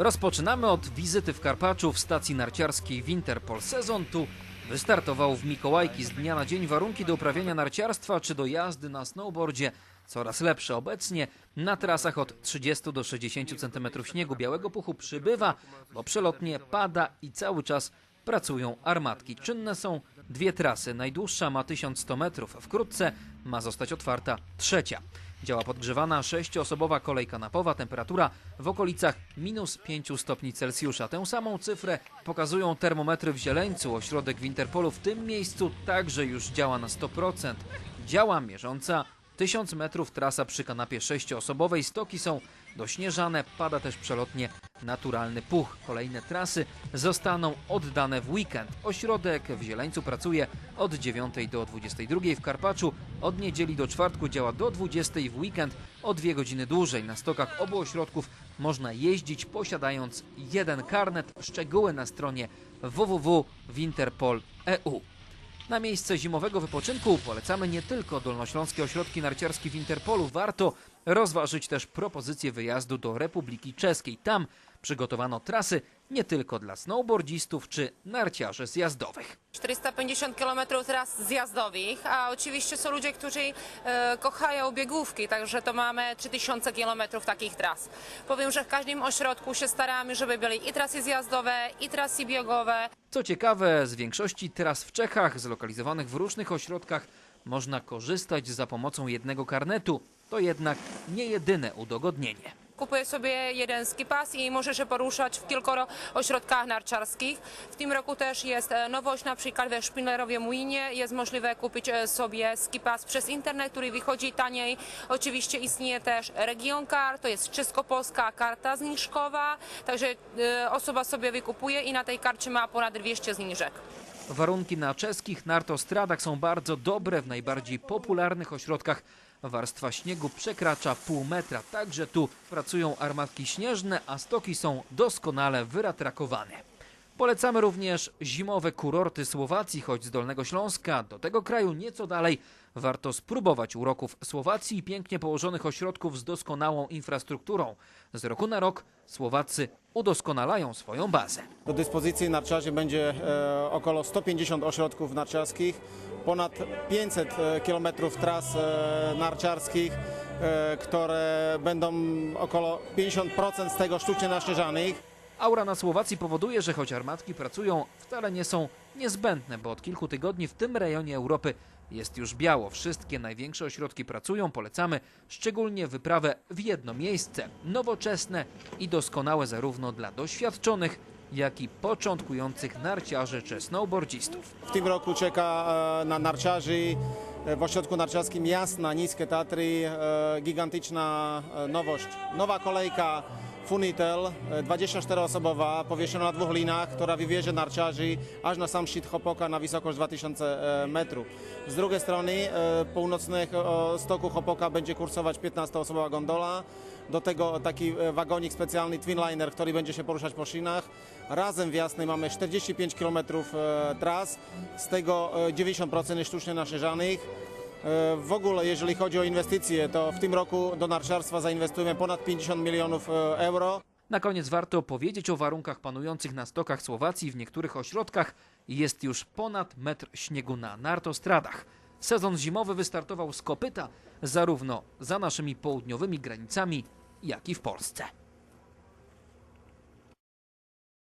Rozpoczynamy od wizyty w Karpaczu w stacji narciarskiej Winterpol. Sezon tu wystartował w Mikołajki. Z dnia na dzień warunki do uprawiania narciarstwa czy do jazdy na snowboardzie coraz lepsze. Obecnie na trasach od 30 do 60 cm śniegu białego puchu przybywa, bo przelotnie pada i cały czas pracują armatki. Czynne są dwie trasy. Najdłuższa ma 1100 metrów. Wkrótce ma zostać otwarta trzecia. Działa podgrzewana sześcioosobowa kolej kanapowa, temperatura w okolicach minus 5 stopni Celsjusza. Tę samą cyfrę pokazują termometry w Zieleńcu. Ośrodek Winterpolu w tym miejscu także już działa na 100%. Działa mierząca 1000 metrów trasa przy kanapie sześcioosobowej. Stoki są dośnieżane, pada też przelotnie naturalny puch. Kolejne trasy zostaną oddane w weekend. Ośrodek w Zieleńcu pracuje od 9 do 22 w Karpaczu. Od niedzieli do czwartku działa do 20 w weekend o dwie godziny dłużej. Na stokach obu ośrodków można jeździć posiadając jeden karnet. Szczegóły na stronie www.winterpol.eu. Na miejsce zimowego wypoczynku polecamy nie tylko dolnośląskie ośrodki narciarskie w Interpolu. Warto rozważyć też propozycję wyjazdu do Republiki Czeskiej. Tam przygotowano trasy nie tylko dla snowboardzistów czy narciarzy zjazdowych. 450 km tras zjazdowych, a oczywiście są ludzie, którzy e, kochają biegówki, także to mamy 3000 km takich tras. Powiem, że w każdym ośrodku się staramy, żeby były i trasy zjazdowe, i trasy biegowe. Co ciekawe, z większości tras w Czechach, zlokalizowanych w różnych ośrodkach, można korzystać za pomocą jednego karnetu. To jednak nie jedyne udogodnienie. Kupuję sobie jeden skipas i może się poruszać w kilkoro ośrodkach narciarskich. W tym roku też jest e, nowość, na przykład we Szpindlerowie Młynie jest możliwe kupić e, sobie skipas przez internet, który wychodzi taniej. Oczywiście istnieje też Region Card, to jest czesko-polska karta zniżkowa, także e, osoba sobie wykupuje i na tej karcie ma ponad 200 zniżek. Warunki na czeskich nartostradach są bardzo dobre. W najbardziej popularnych ośrodkach warstwa śniegu przekracza pół metra. Także tu pracują armatki śnieżne, a stoki są doskonale wyratrakowane. Polecamy również zimowe kurorty Słowacji, choć z Dolnego Śląska do tego kraju nieco dalej warto spróbować uroków Słowacji i pięknie położonych ośrodków z doskonałą infrastrukturą. Z roku na rok Słowacy udoskonalają swoją bazę. Do dyspozycji narciarzy będzie e, około 150 ośrodków narciarskich, ponad 500 km tras e, narciarskich, e, które będą około 50% z tego sztucznie naśnieżanych. Aura na Słowacji powoduje, że choć armatki pracują, wcale nie są niezbędne, bo od kilku tygodni w tym rejonie Europy jest już biało. Wszystkie największe ośrodki pracują, polecamy szczególnie wyprawę w jedno miejsce, nowoczesne i doskonałe zarówno dla doświadczonych, jak i początkujących narciarzy czy snowboardzistów. W tym roku czeka e, na narciarzy e, w ośrodku narciarskim Jasna, Niskie Tatry, e, gigantyczna nowość. Nowa kolejka Funitel, e, 24-osobowa, powieszona na dwóch linach, która wywiezie narciarzy aż na sam szczyt Hopoka na wysokość 2000 metrów. Z drugiej strony e, północnego stoku Hopoka będzie kursować 15-osobowa gondola, do tego taki e, wagonik specjalny Twinliner, który będzie się poruszać po szynach. Razem w Jasnej mamy 45 km e, tras, z tego e, 90% jest sztucznie naszerzanych. E, W ogóle, jeżeli chodzi o inwestycje, to w tym roku do narciarstwa zainwestujemy ponad 50 milionów e, euro. Na koniec warto powiedzieć o warunkach panujących na stokach Słowacji. W niektórych ośrodkach jest już ponad metr śniegu na nartostradach. Sezon zimowy wystartował z kopyta zarówno za naszymi południowymi granicami, jak i w Polsce.